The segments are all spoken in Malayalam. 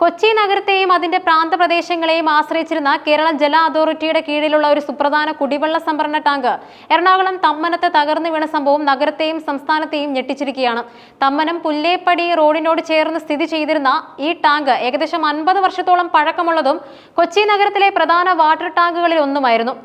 കൊച്ചി നഗരത്തെയും അതിന്റെ പ്രാന്തപ്രദേശങ്ങളെയും ആശ്രയിച്ചിരുന്ന കേരള ജല അതോറിറ്റിയുടെ കീഴിലുള്ള ഒരു സുപ്രധാന കുടിവെള്ള സംഭരണ ടാങ്ക് എറണാകുളം തമ്മനത്ത് തകർന്നു വീണ സംഭവം നഗരത്തെയും സംസ്ഥാനത്തെയും ഞെട്ടിച്ചിരിക്കുകയാണ്. തമ്മനം പുല്ലേപ്പടി റോഡിനോട് ചേർന്ന് സ്ഥിതി ചെയ്തിരുന്ന ഈ ടാങ്ക് ഏകദേശം അൻപത് വർഷത്തോളം പഴക്കമുള്ളതും കൊച്ചി നഗരത്തിലെ പ്രധാന വാട്ടർ ടാങ്കുകളിൽ ഒന്നുമായിരുന്നു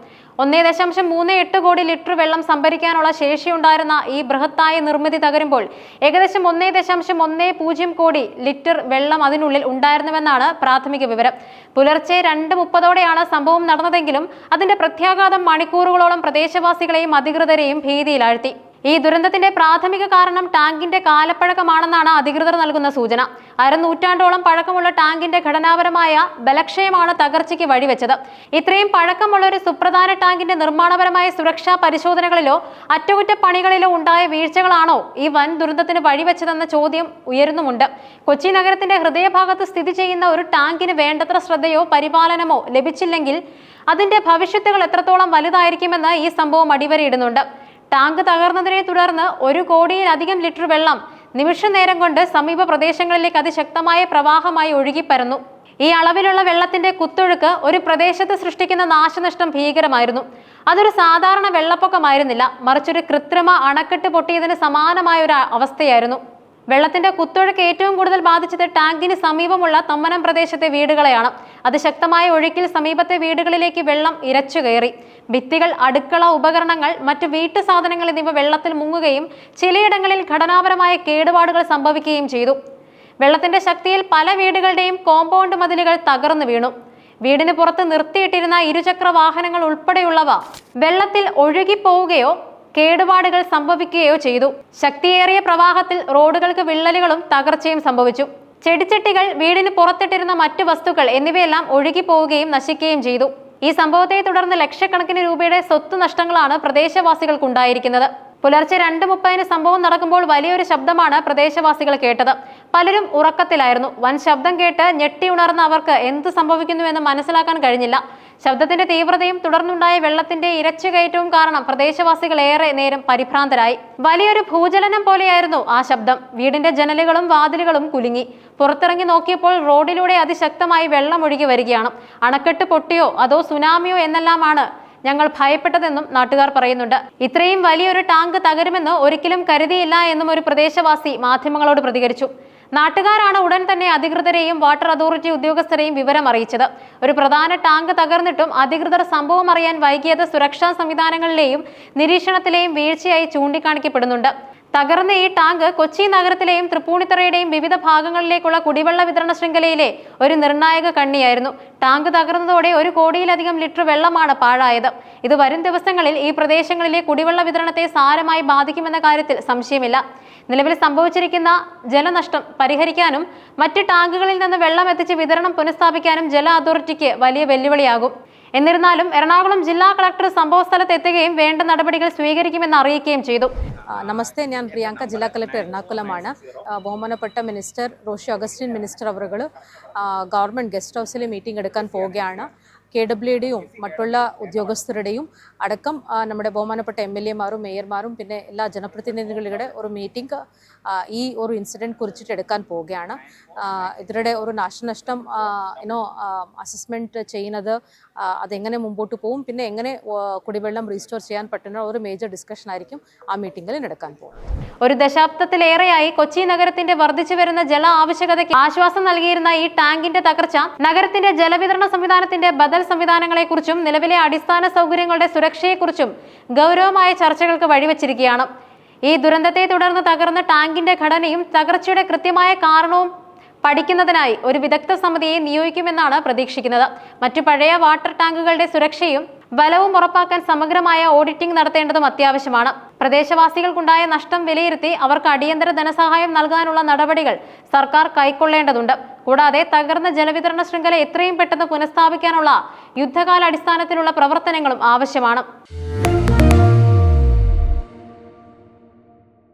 ഒന്നേ ദശാംശം മൂന്ന് എട്ട് കോടി ലിറ്റർ വെള്ളം സംഭരിക്കാനുള്ള ശേഷിയുണ്ടായിരുന്ന ഈ ബൃഹത്തായ നിർമ്മിതി തകരുമ്പോൾ ഏകദേശം ഒന്നേ ദശാംശം ഒന്നേ പൂജ്യം കോടി ലിറ്റർ വെള്ളം അതിനുള്ളിൽ ഉണ്ടായിരുന്നുവെന്നാണ് പ്രാഥമിക വിവരം. പുലർച്ചെ രണ്ട് മുപ്പതോടെയാണ് സംഭവം നടന്നതെങ്കിലും അതിന്റെ പ്രത്യാഘാതം മണിക്കൂറുകളോളം പ്രദേശവാസികളെയും അധികൃതരെയും ഭീതിയിലാഴ്ത്തി. ഈ ദുരന്തത്തിന്റെ പ്രാഥമിക കാരണം ടാങ്കിന്റെ കാലപ്പഴക്കമാണെന്നാണ് അധികൃതർ നൽകുന്ന സൂചന. അരനൂറ്റാണ്ടോളം പഴക്കമുള്ള ടാങ്കിന്റെ ഘടനാപരമായ ബലക്ഷയമാണ് തകർച്ചയ്ക്ക് വഴിവെച്ചത്. ഇത്രയും പഴക്കമുള്ള ഒരു സുപ്രധാന ടാങ്കിന്റെ നിർമ്മാണപരമായ സുരക്ഷാ പരിശോധനകളിലോ അറ്റകുറ്റപ്പണികളിലോ ഉണ്ടായ വീഴ്ചകളാണോ ഈ വൻ ദുരന്തത്തിന് വഴിവെച്ചതെന്ന ചോദ്യം ഉയരുന്നുമുണ്ട്. കൊച്ചി നഗരത്തിന്റെ ഹൃദയഭാഗത്ത് സ്ഥിതി ചെയ്യുന്ന ഒരു ടാങ്കിന് വേണ്ടത്ര ശ്രദ്ധയോ പരിപാലനമോ ലഭിച്ചില്ലെങ്കിൽ അതിന്റെ ഭവിഷ്യത്തുകൾ എത്രത്തോളം വലുതായിരിക്കുമെന്ന് ഈ സംഭവം അടിവരയിടുന്നുണ്ട്. ടാങ്ക് തകർന്നതിനെ തുടർന്ന് ഒരു കോടിയിലധികം ലിറ്റർ വെള്ളം നിമിഷ നേരം കൊണ്ട് സമീപ പ്രദേശങ്ങളിലേക്ക് അതിശക്തമായ പ്രവാഹമായി ഒഴുകിപ്പരന്നു. ഈ അളവിലുള്ള വെള്ളത്തിന്റെ കുത്തൊഴുക്ക് ഒരു പ്രദേശത്ത് സൃഷ്ടിക്കുന്ന നാശനഷ്ടം ഭീകരമായിരുന്നു. അതൊരു സാധാരണ വെള്ളപ്പൊക്കമായിരുന്നില്ല. മറിച്ചൊരു കൃത്രിമ അണക്കെട്ട് പൊട്ടിയതിന് സമാനമായ ഒരു അവസ്ഥയായിരുന്നു. വെള്ളത്തിന്റെ കുത്തൊഴുക്ക് ഏറ്റവും കൂടുതൽ ബാധിച്ചത് ടാങ്കിന് സമീപമുള്ള തമ്മനം പ്രദേശത്തെ വീടുകളെയാണ്. അതിശക്തമായ ഒഴുക്കിൽ സമീപത്തെ വീടുകളിലേക്ക് വെള്ളം ഇരച്ചു കയറി. ഭിത്തികൾ അടുക്കള ഉപകരണങ്ങൾ മറ്റു വീട്ടു സാധനങ്ങൾ എന്നിവ വെള്ളത്തിൽ മുങ്ങുകയും ചിലയിടങ്ങളിൽ ഘടനാപരമായ കേടുപാടുകൾ സംഭവിക്കുകയും ചെയ്തു. വെള്ളത്തിന്റെ ശക്തിയിൽ പല വീടുകളുടെയും കോമ്പൗണ്ട് മതിലുകൾ തകർന്നു വീണു. വീടിന് പുറത്ത് നിർത്തിയിട്ടിരുന്ന ഇരുചക്ര വാഹനങ്ങൾ ഉൾപ്പെടെയുള്ളവ വെള്ളത്തിൽ ഒഴുകിപ്പോവുകയോ കേടുപാടുകൾ സംഭവിക്കുകയോ ചെയ്തു. ശക്തിയേറിയ പ്രവാഹത്തിൽ റോഡുകൾക്ക് വിള്ളലുകളും തകർച്ചയും സംഭവിച്ചു. ചെടിച്ചട്ടികൾ വീടിന് പുറത്തിട്ടിരുന്ന മറ്റു വസ്തുക്കൾ എന്നിവയെല്ലാം ഒഴുകിപ്പോവുകയും നശിക്കുകയും ചെയ്തു. ഈ സംഭവത്തെ തുടർന്ന് ലക്ഷക്കണക്കിന് രൂപയുടെ സ്വത്ത് നഷ്ടങ്ങളാണ് പ്രദേശവാസികൾക്കുണ്ടായിരിക്കുന്നത്. പുലർച്ചെ രണ്ട് മുപ്പതിന് സംഭവം നടക്കുമ്പോൾ വലിയൊരു ശബ്ദമാണ് പ്രദേശവാസികൾ കേട്ടത്. പലരും ഉറക്കത്തിലായിരുന്നു. വൻ ശബ്ദം കേട്ട് ഞെട്ടി ഉണർന്ന അവർക്ക് എന്ത് സംഭവിക്കുന്നുവെന്ന് മനസ്സിലാക്കാൻ കഴിഞ്ഞില്ല. ശബ്ദത്തിന്റെ തീവ്രതയും തുടർന്നുണ്ടായ വെള്ളത്തിന്റെ ഇരച്ചുകയറ്റവും കാരണം പ്രദേശവാസികൾ ഏറെ നേരം പരിഭ്രാന്തരായി. വലിയൊരു ഭൂചലനം പോലെയായിരുന്നു ആ ശബ്ദം. വീടിന്റെ ജനലുകളും വാതിലുകളും കുലുങ്ങി. പുറത്തിറങ്ങി നോക്കിയപ്പോൾ റോഡിലൂടെ അതിശക്തമായി വെള്ളം ഒഴുകി വരികയാണ്. അണക്കെട്ട് പൊട്ടിയോ അതോ സുനാമിയോ എന്നെല്ലാമാണ് ഞങ്ങൾ ഭയപ്പെട്ടതെന്നും നാട്ടുകാർ പറയുന്നുണ്ട്. ഇത്രയും വലിയൊരു ടാങ്ക് തകരുമെന്ന് ഒരിക്കലും കരുതിയില്ല എന്നും ഒരു പ്രദേശവാസി മാധ്യമങ്ങളോട് പ്രതികരിച്ചു. നാട്ടുകാരാണ് ഉടൻ തന്നെ അധികൃതരെയും വാട്ടർ അതോറിറ്റി ഉദ്യോഗസ്ഥരെയും വിവരം അറിയിച്ചത്. ഒരു പ്രധാന ടാങ്ക് തകർന്നിട്ടും അധികൃതർ സംഭവം അറിയാൻ വൈകിയത് സുരക്ഷാ സംവിധാനങ്ങളിലെയും നിരീക്ഷണത്തിലെയും വീഴ്ചയായി ചൂണ്ടിക്കാണിക്കപ്പെടുന്നുണ്ട്. തകർന്ന ഈ ടാങ്ക് കൊച്ചി നഗരത്തിലെയും തൃപ്പൂണിത്തറയുടെയും വിവിധ ഭാഗങ്ങളിലേക്കുള്ള കുടിവെള്ള വിതരണ ശൃംഖലയിലെ ഒരു നിർണായക കണ്ണിയായിരുന്നു. ടാങ്ക് തകർന്നതോടെ ഒരു കോടിയിലധികം ലിറ്റർ വെള്ളമാണ് പാഴായത്. ഇത് വരും ദിവസങ്ങളിൽ ഈ പ്രദേശങ്ങളിലെ കുടിവെള്ള വിതരണത്തെ സാരമായി ബാധിക്കുമെന്ന കാര്യത്തിൽ സംശയമില്ല. നിലവിൽ സംഭവിച്ചിരിക്കുന്ന ജലനഷ്ടം പരിഹരിക്കാനും മറ്റ് ടാങ്കുകളിൽ നിന്ന് വെള്ളം എത്തിച്ച് വിതരണം പുനഃസ്ഥാപിക്കാനും ജല അതോറിറ്റിക്ക് വലിയ വെല്ലുവിളിയാകും. എന്നിരുന്നാലും എറണാകുളം ജില്ലാ കളക്ടർ സംഭവസ്ഥലത്ത് എത്തുകയും വേണ്ട നടപടികൾ സ്വീകരിക്കുമെന്ന് അറിയിക്കുകയും ചെയ്തു. നമസ്തേ ഞാൻ പ്രിയാങ്ക ജില്ലാ കളക്ടർ എറണാകുളമാണ്. ബഹുമാനപ്പെട്ട മിനിസ്റ്റർ റോഷി അഗസ്റ്റിൻ മിനിസ്റ്റർ അവറുകൾ ഗവൺമെന്റ് ഗസ്റ്റ് ഹൗസിൽ മീറ്റിംഗ് എടുക്കാൻ പോവുകയാണ്. കെ ഡബ്ല്യു ഡിയും മറ്റുള്ള ഉദ്യോഗസ്ഥരുടെയും അടക്കം നമ്മുടെ ബഹുമാനപ്പെട്ട എം എൽ എമാരും മേയർമാരും പിന്നെ എല്ലാ ജനപ്രതിനിധികളുടെ ഒരു മീറ്റിംഗ് ഈ ഒരു ഇൻസിഡന്റ് കുറിച്ചിട്ട് എടുക്കാൻ പോവുകയാണ്. ഇവരുടെ ഒരു നാശനഷ്ടം ഇനോ അസസ്മെന്റ് ചെയ്യുന്നത് അതെങ്ങനെ മുമ്പോട്ട് പോകും പിന്നെ എങ്ങനെ കുടിവെള്ളം റീസ്റ്റോർ ചെയ്യാൻ പറ്റുന്ന ഒരു മേജർ ഡിസ്കഷൻ ആയിരിക്കും ആ മീറ്റിംഗിൽ നടക്കാൻ പോകുന്നത്. ഒരു ദശാബ്ദത്തിലേറെയായി കൊച്ചി നഗരത്തിന്റെ വർദ്ധിച്ചു വരുന്ന ജല ആവശ്യകതയ്ക്ക് ആശ്വാസം നൽകിയിരുന്ന ഈ ടാങ്കിന്റെ തകർച്ച നഗരത്തിന്റെ ജലവിതരണ സംവിധാനത്തിന്റെ ബദൽ സംവിധാനങ്ങളെക്കുറിച്ചും നിലവിലെ അടിസ്ഥാന സൗകര്യങ്ങളുടെ സുരക്ഷയെക്കുറിച്ചും ഗൗരവമായ ചർച്ചകൾക്ക് വഴിവെച്ചിരിക്കുകയാണ്. ഈ ദുരന്തത്തെ തുടർന്ന് തകർന്ന ടാങ്കിന്റെ ഘടനയും തകർച്ചയുടെ കൃത്യമായ കാരണവും പഠിക്കുന്നതിനായി ഒരു വിദഗ്ധ സമിതിയെ നിയോഗിക്കുമെന്നാണ് പ്രതീക്ഷിക്കുന്നത്. മറ്റു പഴയ വാട്ടർ ടാങ്കുകളുടെ സുരക്ഷയും ബലവും ഉറപ്പാക്കാൻ സമഗ്രമായ ഓഡിറ്റിംഗ് നടത്തേണ്ടതും അത്യാവശ്യമാണ്. പ്രദേശവാസികൾക്കുണ്ടായ നഷ്ടം വിലയിരുത്തി അവർക്ക് അടിയന്തര ധനസഹായം നൽകാനുള്ള നടപടികൾ സർക്കാർ കൈക്കൊള്ളേണ്ടതുണ്ട്. കൂടാതെ തകർന്ന ജലവിതരണ ശൃംഖല എത്രയും പെട്ടെന്ന് പുനഃസ്ഥാപിക്കാനുള്ള യുദ്ധകാലാടിസ്ഥാനത്തിലുള്ള പ്രവർത്തനങ്ങളും ആവശ്യമാണ്.